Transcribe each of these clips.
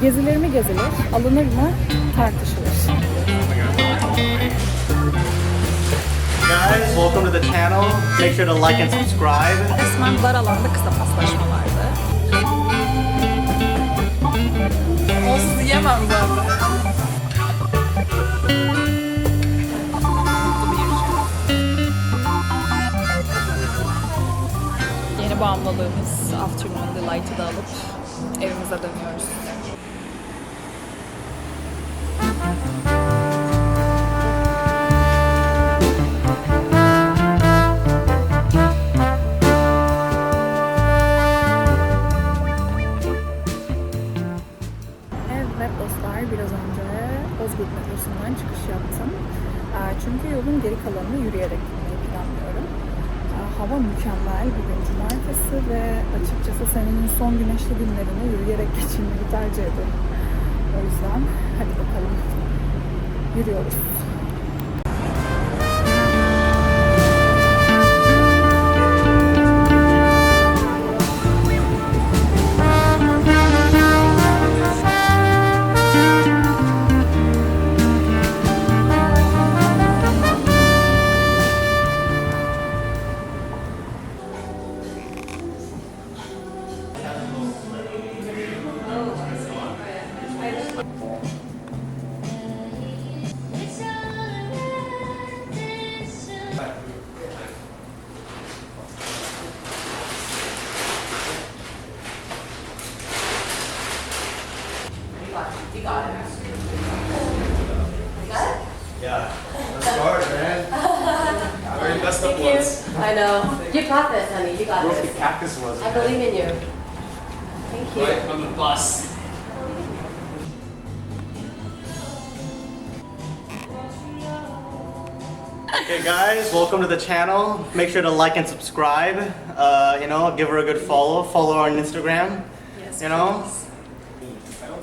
Gezilir mi gezilir, alınır mı tartışılır. Guys, welcome to the channel. Make sure to like and subscribe. Resmen dar alanda kısa paslaşmalardı. Onsuz yiyemem zaten. Yeni bağımlılığımız Afternoon Delight'ı da alıp evimize dönüyoruz. Evet dostlar biraz önce Bozkurt metrosundan çıkış yaptım. Ee, Çünkü yolun geri kalanını yürüyerek gitmeyi Hava mükemmel bugün cumartesi ve açıkçası senenin son güneşli günlerini yürüyerek geçirmeyi tercih ederim. O yüzden hadi bakalım yürüyoruz. Yeah. Let's start, man. I already messed up Thank you. I know. You got this, honey. You got Broke the this. cactus was. I believe in you. Thank you. on the bus. Okay guys, welcome to the channel. Make sure to like and subscribe. Uh, you know, give her a good follow. Follow her on Instagram. Yes, You know?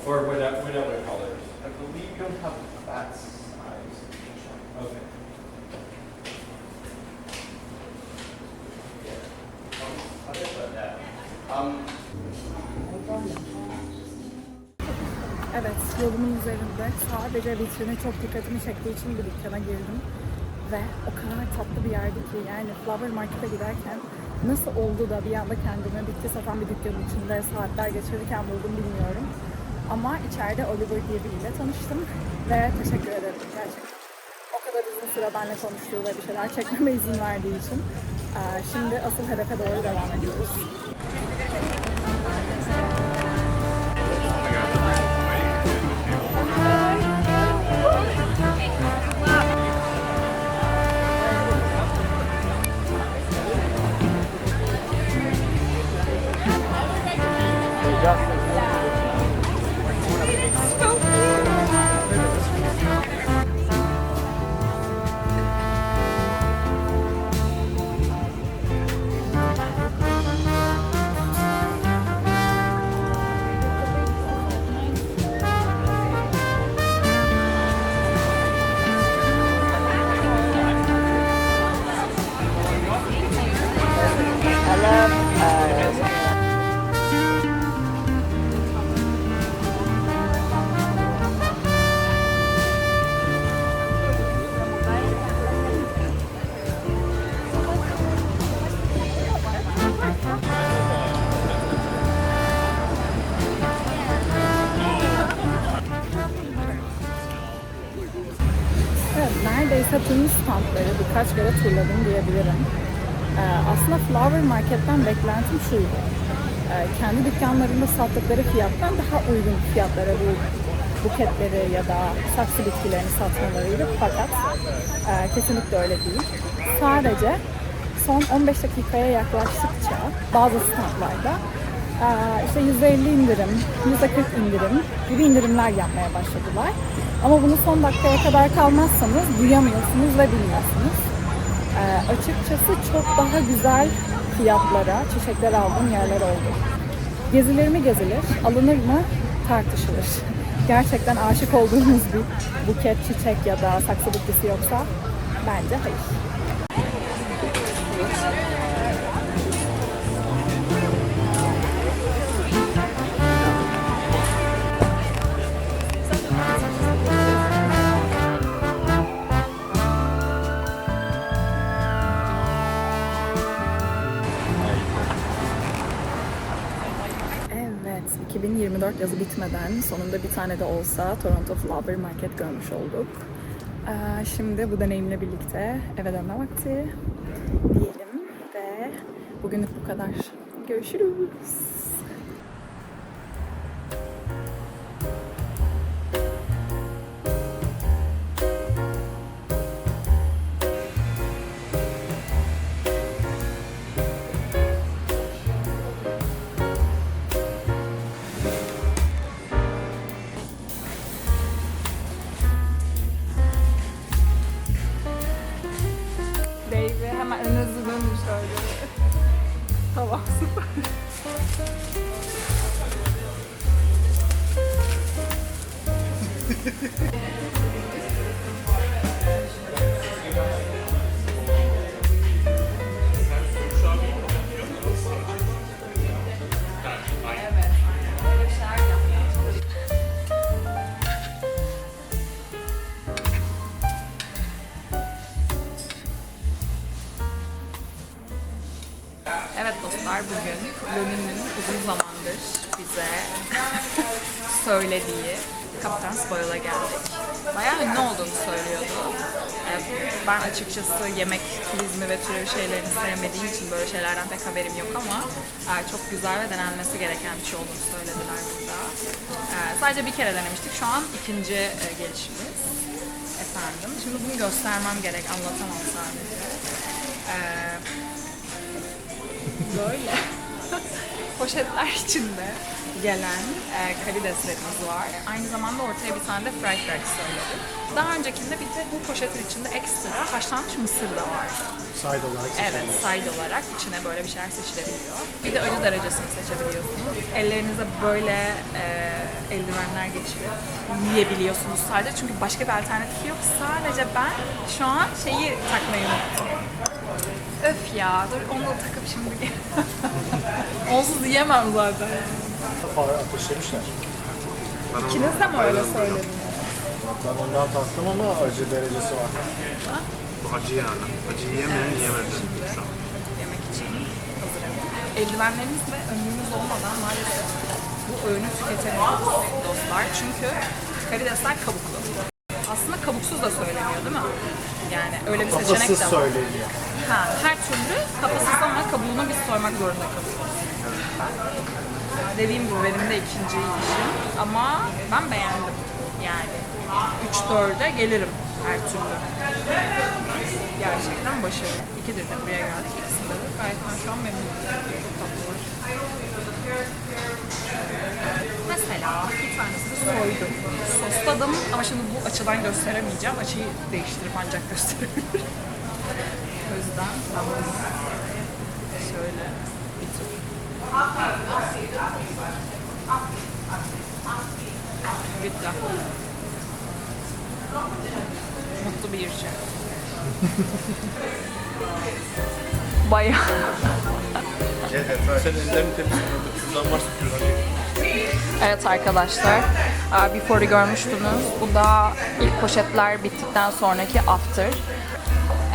Or whatever, whatever colors. I believe you don't have that size. Okay. Um, Evet, yolumun üzerinde sadece vitrini çok dikkatimi çektiği için bir dükkana girdim. Ve o kadar tatlı bir yerdi ki yani Flower Market'e giderken nasıl oldu da bir anda kendimi bitki satan bir dükkanın içinde saatler geçirirken buldum bilmiyorum. Ama içeride Oliver diye biriyle tanıştım ve teşekkür ederim gerçekten. O kadar uzun süre benimle konuştuğu ve bir şeyler çekmeme izin verdiği için. Şimdi asıl hedefe doğru devam ediyoruz. Tüm standları birkaç kere turladım diyebilirim. Ee, aslında Flower Market'ten beklentim şuydu. Ee, kendi dükkanlarında sattıkları fiyattan daha uygun fiyatlara bu buketleri ya da saksı bitkilerini satmalarıydı. Fakat e, kesinlikle öyle değil. Sadece son 15 dakikaya yaklaştıkça bazı standlarda e, işte %50 indirim, %40 indirim gibi indirimler yapmaya başladılar. Ama bunu son dakikaya kadar kalmazsanız duyamıyorsunuz ve bilmiyorsunuz. Ee, açıkçası çok daha güzel fiyatlara çiçekler aldığım yerler oldu. Gezilir mi gezilir, alınır mı tartışılır. Gerçekten aşık olduğunuz bir buket, çiçek ya da saksı bitkisi yoksa bence hayır. 2024 yazı bitmeden sonunda bir tane de olsa Toronto Flower Market görmüş olduk. Ee, Şimdi bu deneyimle birlikte eve dönme vakti diyelim ve bugünlük bu kadar. Görüşürüz. Spoil'a geldik. Bayağı ünlü olduğunu söylüyordu. Ee, Ben açıkçası yemek turizmi ve türevi şeylerini sevmediğim için böyle şeylerden pek haberim yok ama e, çok güzel ve denenmesi gereken bir şey olduğunu söylediler burada. Ee, Sadece bir kere denemiştik. Şu an ikinci e, gelişimiz. Efendim. Şimdi bunu göstermem gerek. Anlatamam sadece. Böyle poşetler içinde gelen e, karideslerimiz var. Aynı zamanda ortaya bir tane de fried rice söyledim. Daha öncekinde bir de bu poşetin içinde ekstra haşlanmış mısır da var. Side olarak Evet, side olarak içine böyle bir şeyler seçilebiliyor. Bir de acı derecesini seçebiliyorsunuz. Ellerinize böyle e, eldivenler geçirip yiyebiliyorsunuz sadece. Çünkü başka bir alternatifi yok. Sadece ben şu an şeyi takmayı unuttum. Öf ya, dur onu da takıp şimdi Onsuz yiyemem zaten. Para ateşlemişler. İkiniz de mi öyle söylediniz? Ben ondan taktım ama acı derecesi var. Bu acı yani. Acı yiyemeyen yiyemedi şu an. yemek için hazırım. Eldivenlerimiz ve önlüğümüz olmadan maalesef bu öğünü tüketemiyoruz dostlar. Çünkü karidesler kabuklu. Aslında kabuksuz da söyleniyor değil mi? Yani öyle bir seçenek de var. söyleniyor. Ha, her türlü kafasız ama kabuğunu biz soymak zorunda kalıyoruz. Dediğim gibi benim de ikinci işim ama ben beğendim. Yani 3-4'e gelirim her türlü. Gerçekten başarılı. İkidir de buraya geldik. İkisinde de gayet ben şu an memnunum. Çok tatlılar. Mesela bir tanesini soydum. Sosladım ama şimdi bu açıdan gösteremeyeceğim. Açıyı değiştirip ancak gösterebilirim. O yüzden ben bunu şöyle tur. Güzel. Mutlu bir şey. Bayağı. Sen ellerini temizlemedin. Şuradan varsa şuradan Evet arkadaşlar, before'ı görmüştünüz. Bu da ilk poşetler bittikten sonraki after.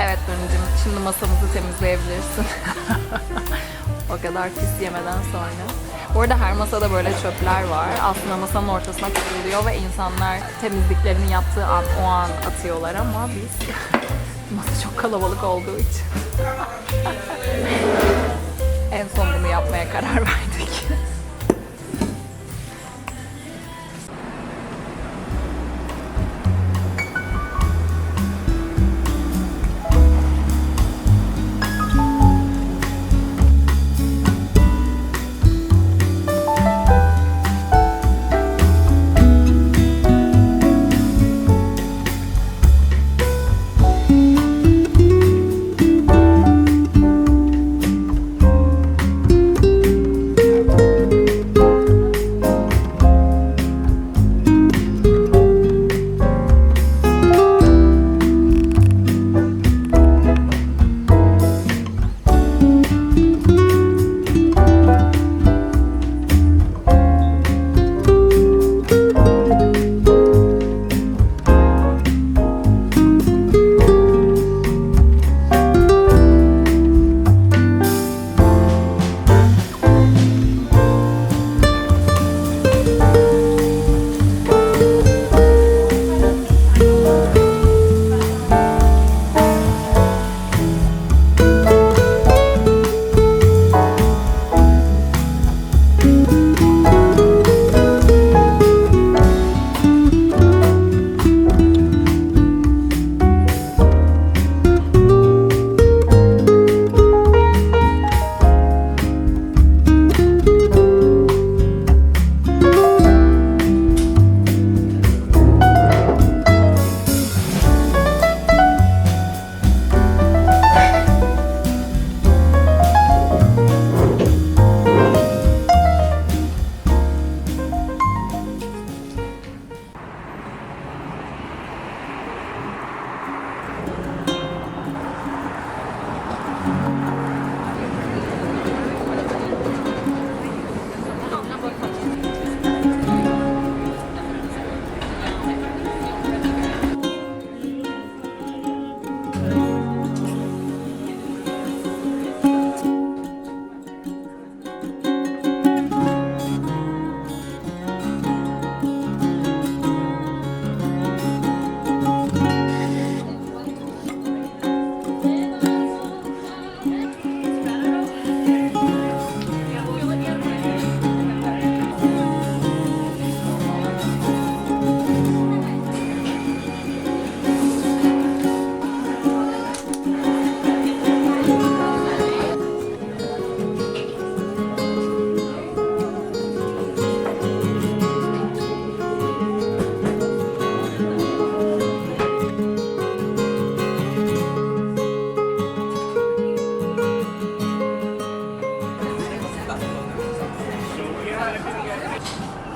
Evet Dönücüm, şimdi masamızı temizleyebilirsin. o kadar pis yemeden sonra. Bu arada her masada böyle çöpler var. Aslında masanın ortasına kuruluyor ve insanlar temizliklerini yaptığı an o an atıyorlar ama biz masa çok kalabalık olduğu için en son bunu yapmaya karar verdik.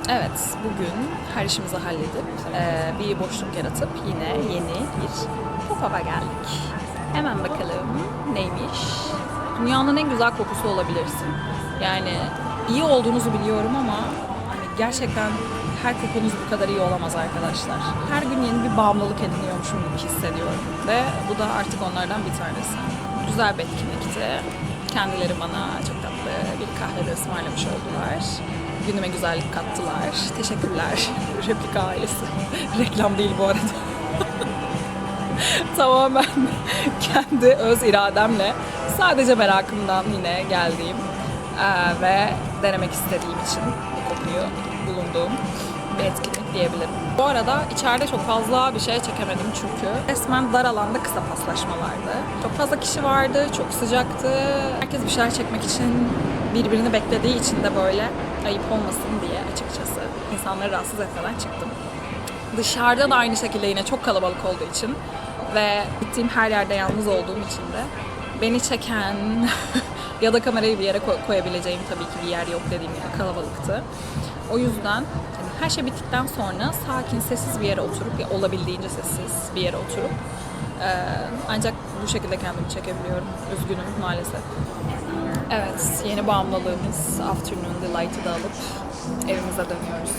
Evet, bugün her işimizi halledip eee, bir boşluk yaratıp yine yeni bir pop-up'a geldik. Hemen bakalım neymiş. Dünyanın en güzel kokusu olabilirsin. Yani iyi olduğunuzu biliyorum ama hani gerçekten her kokunuz bu kadar iyi olamaz arkadaşlar. Her gün yeni bir bağımlılık ediniyormuşum gibi hissediyorum. Ve bu da artık onlardan bir tanesi. Güzel bir etkinlikti. Kendileri bana çok bir kahve de ısmarlamış oldular. Günüme güzellik kattılar. Teşekkürler. Replika ailesi. Reklam değil bu arada. Tamamen kendi öz irademle sadece merakımdan yine geldiğim eee, ve denemek istediğim için bu kokuyu bulunduğum bir etkinlik diyebilirim. Bu arada içeride çok fazla bir şey çekemedim çünkü resmen dar alanda kısa paslaşmalardı. Çok fazla kişi vardı, çok sıcaktı. Herkes bir şeyler çekmek için birbirini beklediği için de böyle ayıp olmasın diye açıkçası insanları rahatsız etmeden çıktım. Dışarıda da aynı şekilde yine çok kalabalık olduğu için ve gittiğim her yerde yalnız olduğum için de beni çeken ya da kamerayı bir yere koy- koyabileceğim tabii ki bir yer yok dediğim gibi kalabalıktı. O yüzden hani her şey bittikten sonra sakin, sessiz bir yere oturup ya olabildiğince sessiz bir yere oturup eee, ancak bu şekilde kendimi çekebiliyorum. Üzgünüm maalesef. Evet, yeni bağımlılığımız Afternoon Delight'ı da alıp evimize dönüyoruz.